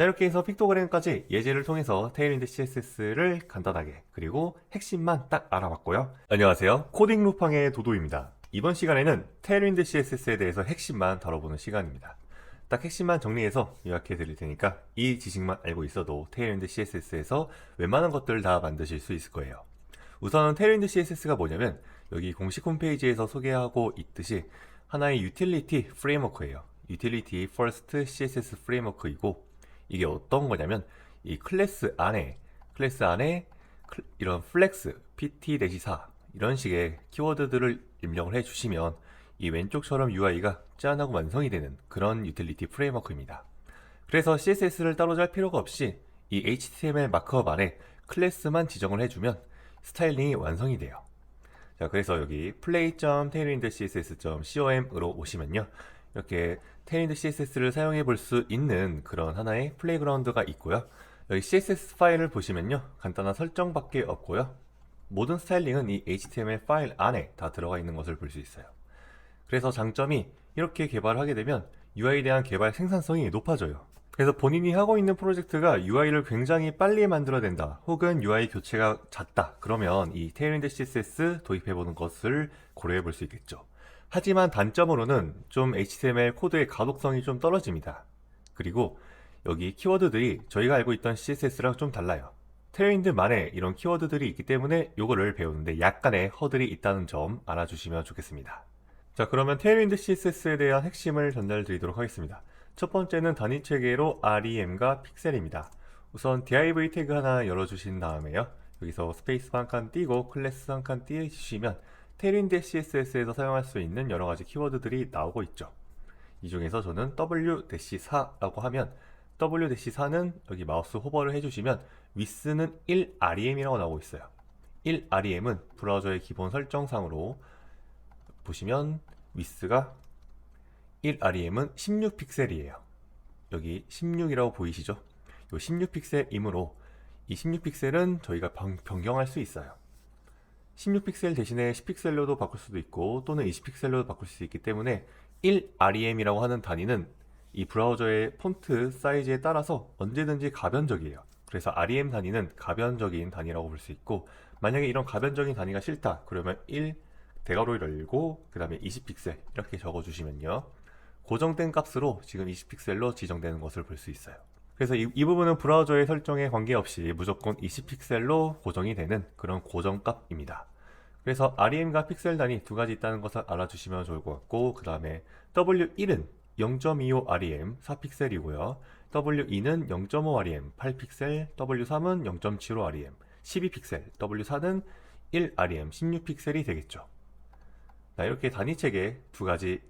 자 이렇게 해서 픽토그램까지 예제를 통해서 테일윈드 CSS를 간단하게 그리고 핵심만 딱 알아봤고요. 안녕하세요. 코딩 루팡의 도도입니다. 이번 시간에는 테일윈드 CSS에 대해서 핵심만 다뤄보는 시간입니다. 딱 핵심만 정리해서 요약해 드릴 테니까 이 지식만 알고 있어도 테일윈드 CSS에서 웬만한 것들 다 만드실 수 있을 거예요. 우선 테일윈드 CSS가 뭐냐면 여기 공식 홈페이지에서 소개하고 있듯이 하나의 유틸리티 프레임워크예요. 유틸리티 퍼스트 CSS 프레임워크이고 이게 어떤 거냐면 이 클래스 안에 클래스 안에 클- 이런 플렉스 pt-4 이런 식의 키워드들을 입력을 해 주시면 이 왼쪽처럼 UI가 짠하고 완성이 되는 그런 유틸리티 프레임워크입니다. 그래서 CSS를 따로 짤 필요가 없이 이 HTML 마크업 안에 클래스만 지정을 해주면 스타일링이 완성이 돼요. 자, 그래서 여기 play.tailwindcss.com으로 오시면요. 이렇게 테일윈드 CSS를 사용해 볼 수 있는 그런 하나의 플레이그라운드가 있고요. 여기 CSS 파일을 보시면요. 간단한 설정밖에 없고요. 모든 스타일링은 이 HTML 파일 안에 다 들어가 있는 것을 볼 수 있어요. 그래서 장점이 이렇게 개발하게 되면 UI에 대한 개발 생산성이 높아져요. 그래서 본인이 하고 있는 프로젝트가 UI를 굉장히 빨리 만들어낸다, 혹은 UI 교체가 잦다, 그러면 이 테일윈드 CSS 도입해보는 것을 고려해 볼 수 있겠죠. 하지만 단점으로는 좀 HTML 코드의 가독성이 좀 떨어집니다. 그리고 여기 키워드들이 저희가 알고 있던 CSS랑 좀 달라요. 테일윈드만의 이런 키워드들이 있기 때문에 이거를 배우는데 약간의 허들이 있다는 점 알아주시면 좋겠습니다. 자, 그러면 테일윈드 CSS에 대한 핵심을 전달드리도록 하겠습니다. 첫 번째는 단위 체계로 REM과 픽셀입니다. 우선 div 태그 하나 열어주신 다음에요. 여기서 스페이스 한 칸 띄고 클래스 한 칸 띄우시면 테일윈드 CSS에서 사용할 수 있는 여러 가지 키워드들이 나오고 있죠. 이 중에서 저는 W-4라고 하면 W-4는 여기 마우스 호버를 해주시면 위스는 1REM이라고 나오고 있어요. 1REM은 브라우저의 기본 설정상으로 보시면 위스가 1REM은 16픽셀이에요. 여기 16이라고 보이시죠? 이 16픽셀이므로 이 16픽셀은 저희가 변, 변경할 수 있어요. 16픽셀 대신에 10픽셀로도 바꿀 수도 있고 또는 20픽셀로도 바꿀 수 있기 때문에 1REM이라고 하는 단위는 이 브라우저의 폰트 사이즈에 따라서 언제든지 가변적이에요. 그래서 REM 단위는 가변적인 단위라고 볼 수 있고 만약에 이런 가변적인 단위가 싫다 그러면 1 대괄호 열고 그 다음에 20픽셀 이렇게 적어주시면요. 고정된 값으로 지금 20픽셀로 지정되는 것을 볼 수 있어요. 그래서 이, 이 부분은 브라우저의 설정에 관계없이 무조건 20픽셀로 고정이 되는 그런 고정값입니다 그래서 REM과 픽셀 단위 두 가지 있다는 것을 알아주시면 좋을 것 같고 그 다음에 W1은 0.25 REM 4픽셀이고요 W2는 0.5 REM 8픽셀 W3은 0.75 REM 12픽셀 W4는 1 REM 16픽셀이 되겠죠 자, 이렇게 단위 체계 두 가지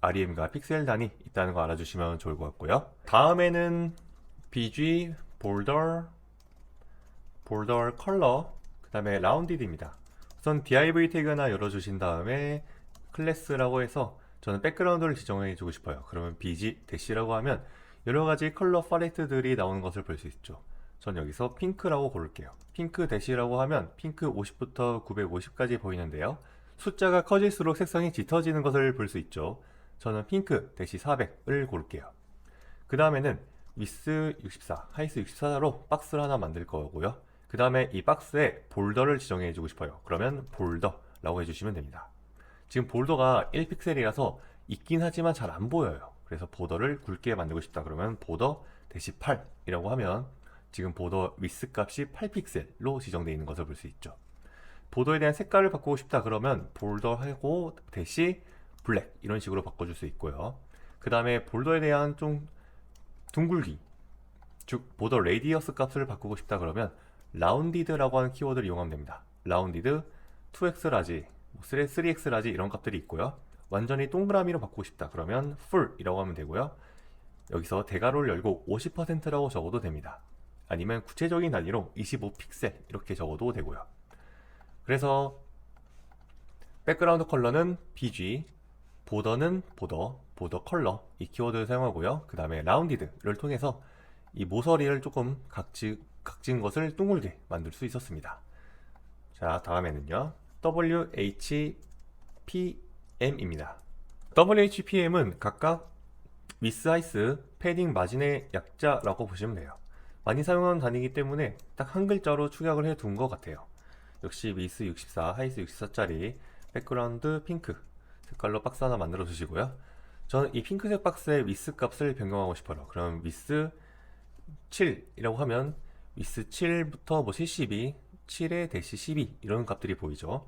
REM과 픽셀 단위 있다는 거 알아주시면 좋을 것 같고요. 다음에는 BG, 볼더, 볼더 컬러, 그 다음에 라운디드입니다. 우선 div 태그 하나 열어주신 다음에 클래스라고 해서 저는 백그라운드를 지정해 주고 싶어요. 그러면 BG 대시라고 하면 여러 가지 컬러 팔레트들이 나오는 것을 볼 수 있죠. 전 여기서 핑크라고 고를게요. 핑크 대시라고 하면 핑크 50부터 950까지 보이는데요. 숫자가 커질수록 색상이 짙어지는 것을 볼 수 있죠. 저는 핑크 대시 400을 고를게요. 그 다음에는 위스 64, 하이스 64로 박스를 하나 만들 거고요. 그 다음에 이 박스에 볼더를 지정해 주고 싶어요. 그러면 볼더라고 해주시면 됩니다. 지금 볼더가 1픽셀이라서 있긴 하지만 잘 안 보여요. 그래서 보더를 굵게 만들고 싶다 그러면 보더 대시 8이라고 하면 지금 보더 위스 값이 8픽셀로 지정되어 있는 것을 볼 수 있죠. 보더에 대한 색깔을 바꾸고 싶다 그러면 볼더하고 대시 블랙 이런 식으로 바꿔줄 수 있고요. 그 다음에 볼더에 대한 좀 둥글기 즉 보더 레디어스 값을 바꾸고 싶다 그러면 라운디드라고 하는 키워드를 이용하면 됩니다. 라운디드 2x 라지, 3x 라지 이런 값들이 있고요. 완전히 동그라미로 바꾸고 싶다 그러면 full이라고 하면 되고요. 여기서 대괄호를 열고 50%라고 적어도 됩니다. 아니면 구체적인 단위로 25픽셀 이렇게 적어도 되고요. 그래서 백그라운드 컬러는 BG, 보더는 보더, 보더 컬러 이 키워드를 사용하고요. 그 다음에 라운디드를 통해서 이 모서리를 조금 각지, 각진 것을 둥글게 만들 수 있었습니다. 자, 다음에는요. WHPM입니다. WHPM은 각각 위스 하이스 패딩 마진의 약자라고 보시면 돼요. 많이 사용하는 단위이기 때문에 딱 한 글자로 축약을 해 둔 것 같아요. 역시 위스 64, 하이스 64짜리 백그라운드 핑크 색깔로 박스 하나 만들어 주시고요. 저는 이 핑크색 박스의 위스 값을 변경하고 싶어요. 그럼 위스 7이라고 하면 위스 7부터 뭐 72, 7에 대시 12 이런 값들이 보이죠.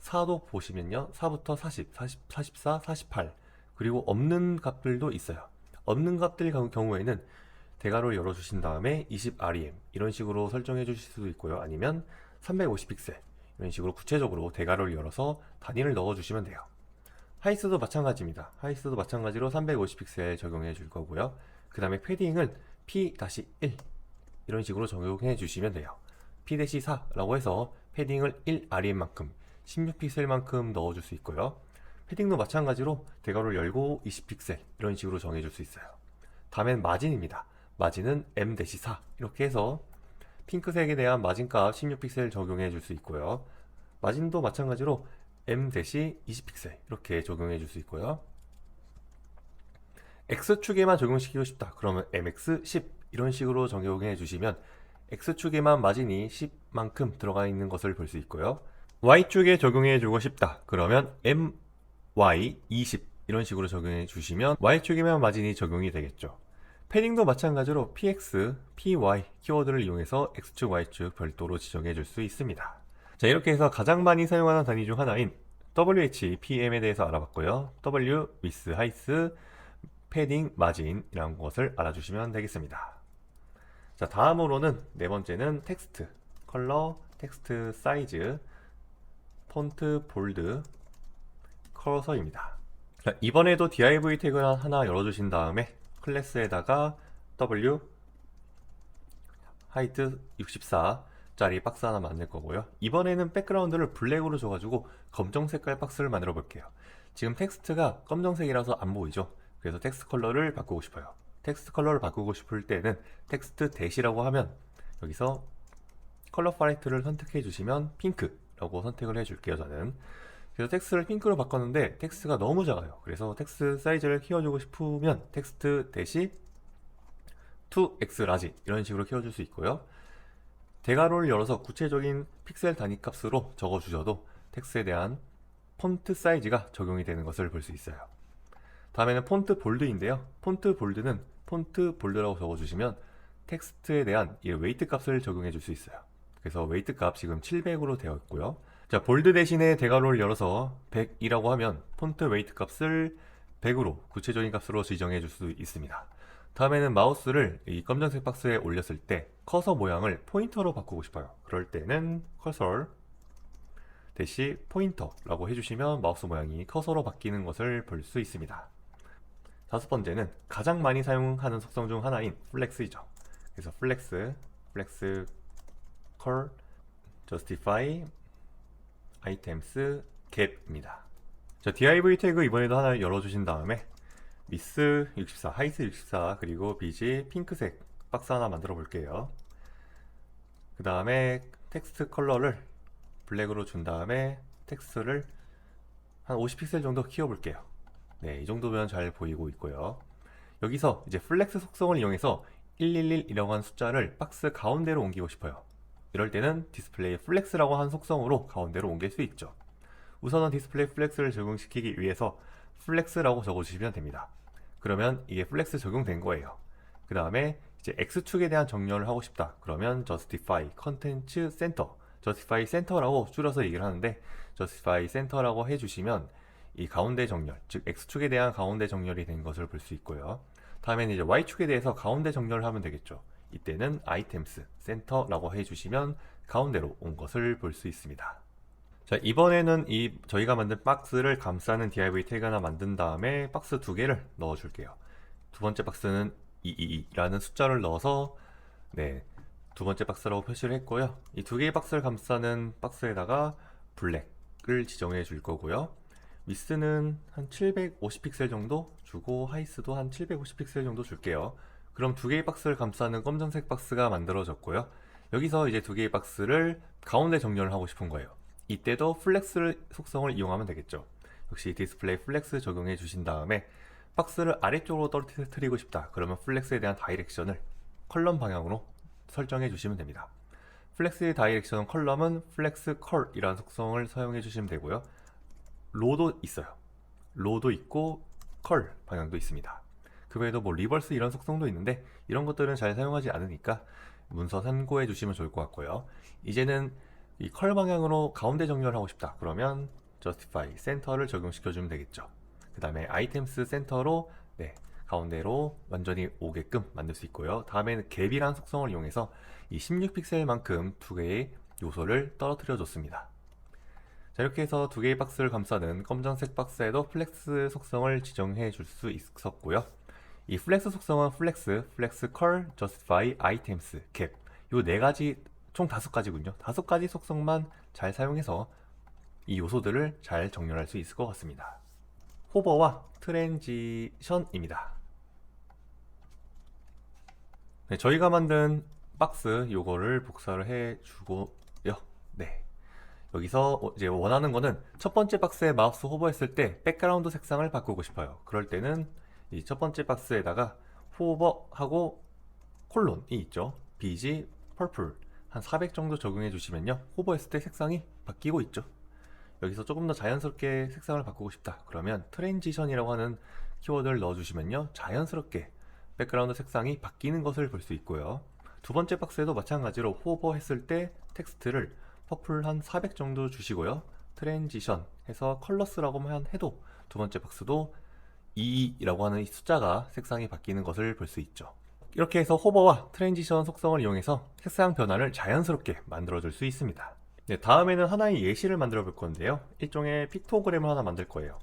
4도 보시면요. 4부터 40, 40, 44, 48 그리고 없는 값들도 있어요. 없는 값들 경- 경우에는 대괄호를 열어주신 다음에 20rem 이런 식으로 설정해 주실 수도 있고요. 아니면 350픽셀 이런 식으로 구체적으로 대괄호를 열어서 단위를 넣어 주시면 돼요. 하이스도 마찬가지입니다. 하이스도 마찬가지로 350픽셀 적용해 줄 거고요. 그 다음에 패딩은 P-1 이런 식으로 적용해 주시면 돼요. P-4라고 해서 패딩을 1rm만큼 16픽셀만큼 넣어줄 수 있고요. 패딩도 마찬가지로 대괄호를 열고 20픽셀 이런 식으로 정해줄 수 있어요. 다음엔 마진입니다. 마진은 M-4 이렇게 해서 핑크색에 대한 마진값 16픽셀 적용해 줄 수 있고요. 마진도 마찬가지로 M-20픽셀 이렇게 적용해 줄 수 있고요. X축에만 적용시키고 싶다. 그러면 MX10 이런 식으로 적용해 주시면 X축에만 마진이 10만큼 들어가 있는 것을 볼 수 있고요. Y축에 적용해 주고 싶다. 그러면 MY20 이런 식으로 적용해 주시면 Y축에만 마진이 적용이 되겠죠. 패딩도 마찬가지로 PX, PY 키워드를 이용해서 X축, Y축 별도로 지정해 줄 수 있습니다. 자, 이렇게 해서 가장 많이 사용하는 단위 중 하나인 WH, PM에 대해서 알아봤고요. W, 위스, 하이스, 패딩, 마진이라는 것을 알아주시면 되겠습니다. 자, 다음으로는 네 번째는 텍스트, 컬러, 텍스트 사이즈, 폰트, 볼드, 커서입니다. 자, 이번에도 div 태그를 하나 열어주신 다음에 클래스에다가 w 하이트 64짜리 박스 하나 만들 거고요. 이번에는 백그라운드를 블랙으로 줘가지고 검정 색깔 박스를 만들어 볼게요. 지금 텍스트가 검정색이라서 안 보이죠? 그래서 텍스트 컬러를 바꾸고 싶어요. 텍스트 컬러를 바꾸고 싶을 때는 텍스트 대시라고 하면 여기서 컬러 파레트를 선택해 주시면 핑크라고 선택을 해 줄게요 저는. 그래서 텍스트를 핑크로 바꿨는데 텍스트가 너무 작아요. 그래서 텍스트 사이즈를 키워주고 싶으면 텍스트 대시 2x 라지 이런 식으로 키워줄 수 있고요. 대괄호를 열어서 구체적인 픽셀 단위 값으로 적어 주셔도 텍스트에 대한 폰트 사이즈가 적용이 되는 것을 볼 수 있어요. 다음에는 폰트 볼드인데요. 폰트 볼드는 폰트 볼드라고 적어주시면 텍스트에 대한 이 웨이트 값을 적용해 줄 수 있어요. 그래서 웨이트 값 지금 700으로 되어 있고요. 자, 볼드 대신에 대괄호를 열어서 100이라고 하면 폰트 웨이트 값을 100으로 구체적인 값으로 지정해 줄 수 있습니다. 다음에는 마우스를 이 검정색 박스에 올렸을 때 커서 모양을 포인터로 바꾸고 싶어요. 그럴 때는 커서 대시 포인터라고 해주시면 마우스 모양이 커서로 바뀌는 것을 볼 수 있습니다. 다섯 번째는 가장 많이 사용하는 속성 중 하나인 플렉스이죠. 그래서 플렉스, 플렉스 컬, justify, items, gap입니다. 자, div 태그 이번에도 하나 열어주신 다음에 미스 64, 하이스 64 그리고 bg 핑크색 박스 하나 만들어 볼게요. 그 다음에 텍스트 컬러를 블랙으로 준 다음에 텍스트를 한 50픽셀 정도 키워볼게요. 네, 이 정도면 잘 보이고 있고요. 여기서 이제 플렉스 속성을 이용해서 111이라고 한 숫자를 박스 가운데로 옮기고 싶어요. 이럴 때는 디스플레이 플렉스라고 한 속성으로 가운데로 옮길 수 있죠. 우선은 디스플레이 플렉스를 적용시키기 위해서 플렉스라고 적어주시면 됩니다. 그러면 이게 플렉스 적용된 거예요. 그 다음에 이제 X축에 대한 정렬을 하고 싶다. 그러면 justify content center, justify center라고 줄여서 얘기를 하는데 justify center라고 해주시면 이 가운데 정렬, 즉 X축에 대한 가운데 정렬이 된 것을 볼 수 있고요. 다음에는 이제 Y축에 대해서 가운데 정렬을 하면 되겠죠. 이때는 items, center라고 해주시면 가운데로 온 것을 볼 수 있습니다. 자, 이번에는 이 저희가 만든 박스를 감싸는 div 태그 하나 만든 다음에 박스 두 개를 넣어 줄게요. 두 번째 박스는 222라는 숫자를 넣어서 네, 두 번째 박스라고 표시를 했고요. 이 두 개의 박스를 감싸는 박스에다가 블랙을 지정해 줄 거고요. 위스는 한 750픽셀 정도 주고 하이스도 한 750픽셀 정도 줄게요. 그럼 두 개의 박스를 감싸는 검정색 박스가 만들어졌고요. 여기서 이제 두 개의 박스를 가운데 정렬을 하고 싶은 거예요. 이때도 플렉스 속성을 이용하면 되겠죠. 역시 디스플레이 플렉스 적용해 주신 다음에 박스를 아래쪽으로 떨어뜨리고 싶다. 그러면 플렉스에 대한 다이렉션을 컬럼 방향으로 설정해 주시면 됩니다. 플렉스의 다이렉션 컬럼은 플렉스 컬이라는 속성을 사용해 주시면 되고요. 로도 있어요. 로도 있고 컬 방향도 있습니다. 그 외에도 뭐 리버스 이런 속성도 있는데 이런 것들은 잘 사용하지 않으니까 문서 참고해 주시면 좋을 것 같고요. 이제는 이 컬 방향으로 가운데 정렬하고 싶다. 그러면 justify 센터를 적용시켜 주면 되겠죠. 그 다음에 items 센터로 네, 가운데로 완전히 오게끔 만들 수 있고요. 다음에는 갭이라는 속성을 이용해서 이 16픽셀만큼 두 개의 요소를 떨어뜨려 줬습니다. 자, 이렇게 해서 두 개의 박스를 감싸는 검정색 박스에도 플렉스 속성을 지정해 줄 수 있었고요. 이 플렉스 속성은 플렉스, 플렉스 컬, justify, items, 갭. 요네 가지 총 다섯 가지군요. 다섯 가지 속성만 잘 사용해서 이 요소들을 잘 정렬할 수 있을 것 같습니다. 호버와 트랜지션입니다. 네, 저희가 만든 박스 요거를 복사를 해 주고요. 네. 여기서 어, 이제 원하는 거는 첫 번째 박스에 마우스 호버했을 때 백그라운드 색상을 바꾸고 싶어요. 그럴 때는 이 첫 번째 박스에다가 호버하고 콜론이 있죠. BG 퍼플 한400 정도 적용해 주시면요. 호버했을 때 색상이 바뀌고 있죠. 여기서 조금 더 자연스럽게 색상을 바꾸고 싶다. 그러면 트랜지션이라고 하는 키워드를 넣어 주시면요. 자연스럽게 백그라운드 색상이 바뀌는 것을 볼 수 있고요. 두 번째 박스에도 마찬가지로 호버했을 때 텍스트를 퍼플 한 400 정도 주시고요. 트랜지션 해서 컬러스라고만 해도 두 번째 박스도 2라고 하는 이 숫자가 색상이 바뀌는 것을 볼 수 있죠. 이렇게 해서 호버와 트랜지션 속성을 이용해서 색상 변화를 자연스럽게 만들어 줄 수 있습니다. 네, 다음에는 하나의 예시를 만들어 볼 건데요. 일종의 픽토그램을 하나 만들 거예요.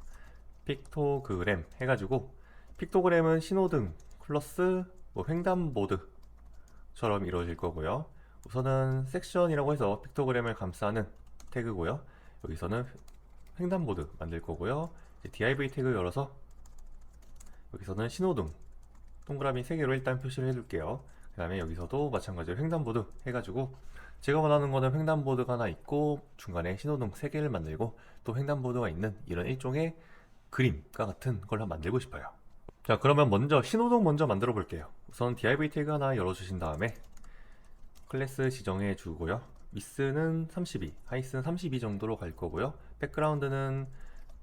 픽토그램 해가지고 픽토그램은 신호등 플러스 뭐 횡단보드처럼 이루어질 거고요. 우선은 섹션이라고 해서 픽토그램을 감싸는 태그고요. 여기서는 횡단보드 만들 거고요. div 태그 열어서 여기서는 신호등 동그라미 3개로 일단 표시를 해둘게요. 그 다음에 여기서도 마찬가지로 횡단보드 해가지고 제가 원하는 거는 횡단보드가 하나 있고 중간에 신호등 3개를 만들고 또 횡단보드가 있는 이런 일종의 그림과 같은 걸 만들고 싶어요. 자 그러면 먼저 신호등 먼저 만들어 볼게요. 우선 div 태그 하나 열어주신 다음에 클래스 지정해 주고요. 위스는 32, 하이스는 32 정도로 갈 거고요. 백그라운드는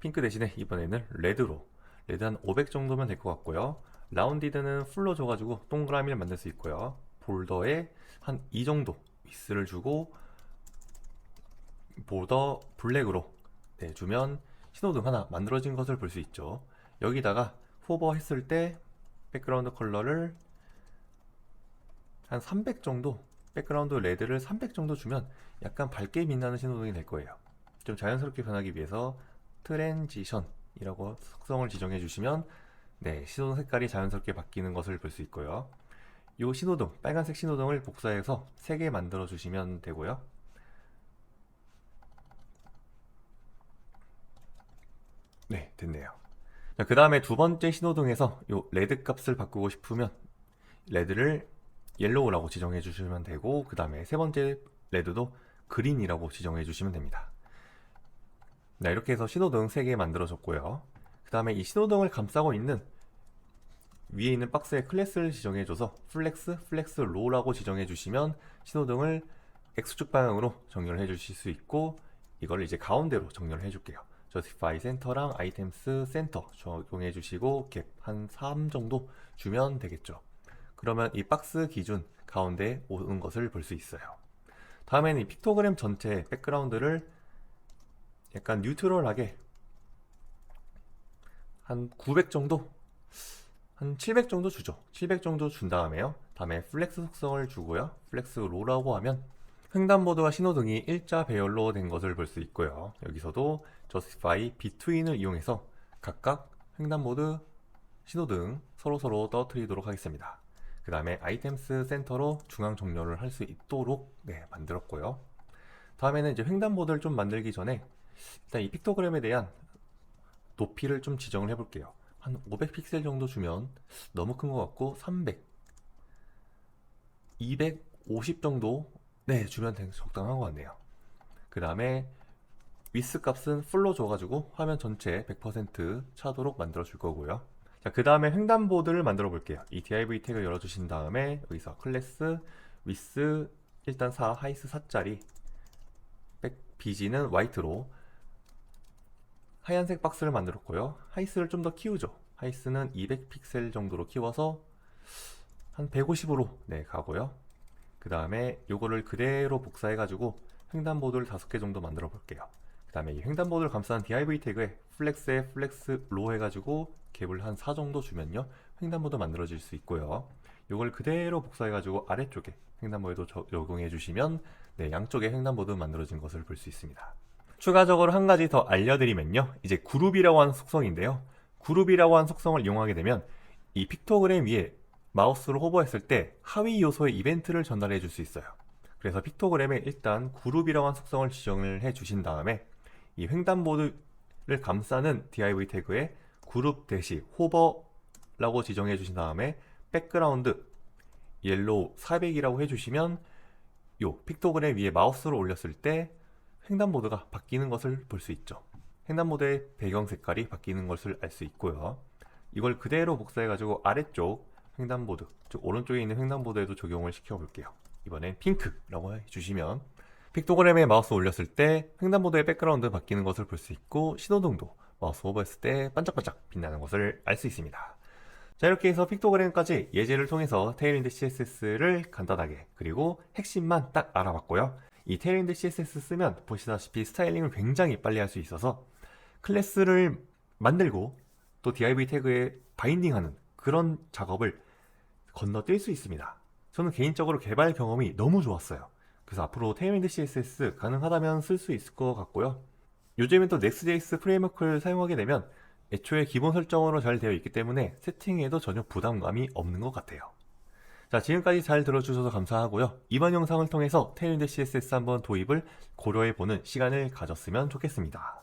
핑크 대신에 이번에는 레드로 레드 한 500 정도면 될 것 같고요. 라운디드는 풀로 줘가지고 동그라미를 만들 수 있고요. 볼더에 한이 정도 위스를 주고 보더 블랙으로 네, 주면 신호등 하나 만들어진 것을 볼 수 있죠. 여기다가 호버 했을 때 백그라운드 컬러를 한 300 정도 백그라운드 레드를 300 정도 주면 약간 밝게 빛나는 신호등이 될 거예요. 좀 자연스럽게 변하기 위해서 트랜지션이라고 속성을 지정해 주시면 네, 신호등 색깔이 자연스럽게 바뀌는 것을 볼 수 있고요. 이 신호등, 빨간색 신호등을 복사해서 3개 만들어 주시면 되고요. 네, 됐네요. 그 다음에 두 번째 신호등에서 이 레드 값을 바꾸고 싶으면 레드를 옐로우라고 지정해 주시면 되고 그 다음에 세 번째 레드도 그린이라고 지정해 주시면 됩니다. 네, 이렇게 해서 신호등 3개 만들어졌고요. 그 다음에 이 신호등을 감싸고 있는 위에 있는 박스에 클래스를 지정해 줘서 플렉스, 플렉스 로라고 지정해 주시면 신호등을 X축 방향으로 정렬해 주실 수 있고 이걸 이제 가운데로 정렬해 줄게요. justify 센터랑 items 센터 적용해 주시고 갭 한 3 정도 주면 되겠죠. 그러면 이 박스 기준 가운데 오는 것을 볼 수 있어요. 다음에는 이 픽토그램 전체 백그라운드를 약간 뉴트럴하게 한 900 정도 한 700 정도 주죠. 700 정도 준 다음에요. 다음에 플렉스 속성을 주고요. 플렉스 로라고 하면 횡단보도와 신호등이 일자 배열로 된 것을 볼 수 있고요. 여기서도 justify between을 이용해서 각각 횡단보드, 신호등 서로서로 떨어뜨리도록 하겠습니다. 그 다음에 items 센터로 중앙 정렬을 할 수 있도록 네, 만들었고요. 다음에는 이제 횡단보도를 좀 만들기 전에 일단 이 픽토그램에 대한 높이를 좀 지정을 해볼게요. 한 500픽셀 정도 주면 너무 큰 것 같고 300, 250 정도 네 주면 적당한 것 같네요. 그 다음에 위스 값은 풀로 줘가지고 화면 전체 100% 차도록 만들어 줄 거고요. 자, 그 다음에 횡단보드를 만들어 볼게요. 이 div 태그 열어주신 다음에 여기서 클래스 with 일단 4 하이스 4짜리 백 BG는 화이트로 하얀색 박스를 만들었고요. 하이스를 좀 더 키우죠. 하이스는 200픽셀 정도로 키워서 한 150으로 네, 가고요. 그 다음에 요거를 그대로 복사해가지고 횡단보드를 5개 정도 만들어 볼게요. 그 다음에 이 횡단보드를 감싸는 div 태그에 플렉스에 플렉스 로 해가지고 갭을 한 4 정도 주면요. 횡단보드 만들어질 수 있고요. 요걸 그대로 복사해가지고 아래쪽에 횡단보드에도 저- 적용해 주시면 네, 양쪽에 횡단보드 만들어진 것을 볼 수 있습니다. 추가적으로 한 가지 더 알려드리면요. 이제 그룹이라고 하는 속성인데요. 그룹이라고 하는 속성을 이용하게 되면 이 픽토그램 위에 마우스로 호버했을 때 하위 요소의 이벤트를 전달해 줄 수 있어요. 그래서 픽토그램에 일단 그룹이라고 하는 속성을 지정을 해 주신 다음에 이 횡단보드를 감싸는 div 태그에 그룹 대시 호버라고 지정해 주신 다음에 백그라운드 옐로우 400이라고 해주시면 요 픽토그램 위에 마우스를 올렸을 때 횡단보드가 바뀌는 것을 볼 수 있죠. 횡단보드의 배경 색깔이 바뀌는 것을 알 수 있고요. 이걸 그대로 복사해가지고 아래쪽 횡단보드, 즉 오른쪽에 있는 횡단보드에도 적용을 시켜볼게요. 이번엔 핑크라고 해주시면 픽토그램에 마우스 올렸을 때 횡단보드의 백그라운드 바뀌는 것을 볼 수 있고 신호등도 마우스 오버했을 때 반짝반짝 빛나는 것을 알 수 있습니다. 자 이렇게 해서 픽토그램까지 예제를 통해서 테일윈드 CSS를 간단하게 그리고 핵심만 딱 알아봤고요. 이 테일윈드 CSS 쓰면 보시다시피 스타일링을 굉장히 빨리 할 수 있어서 클래스를 만들고 또 div 태그에 바인딩하는 그런 작업을 건너뛸 수 있습니다. 저는 개인적으로 개발 경험이 너무 좋았어요. 그래서 앞으로 테일윈드 CSS 가능하다면 쓸 수 있을 것 같고요. 요즘엔 또 Next.js 프레임워크를 사용하게 되면 애초에 기본 설정으로 잘 되어 있기 때문에 세팅에도 전혀 부담감이 없는 것 같아요. 자, 지금까지 잘 들어주셔서 감사하고요. 이번 영상을 통해서 테일윈드 CSS 한번 도입을 고려해보는 시간을 가졌으면 좋겠습니다.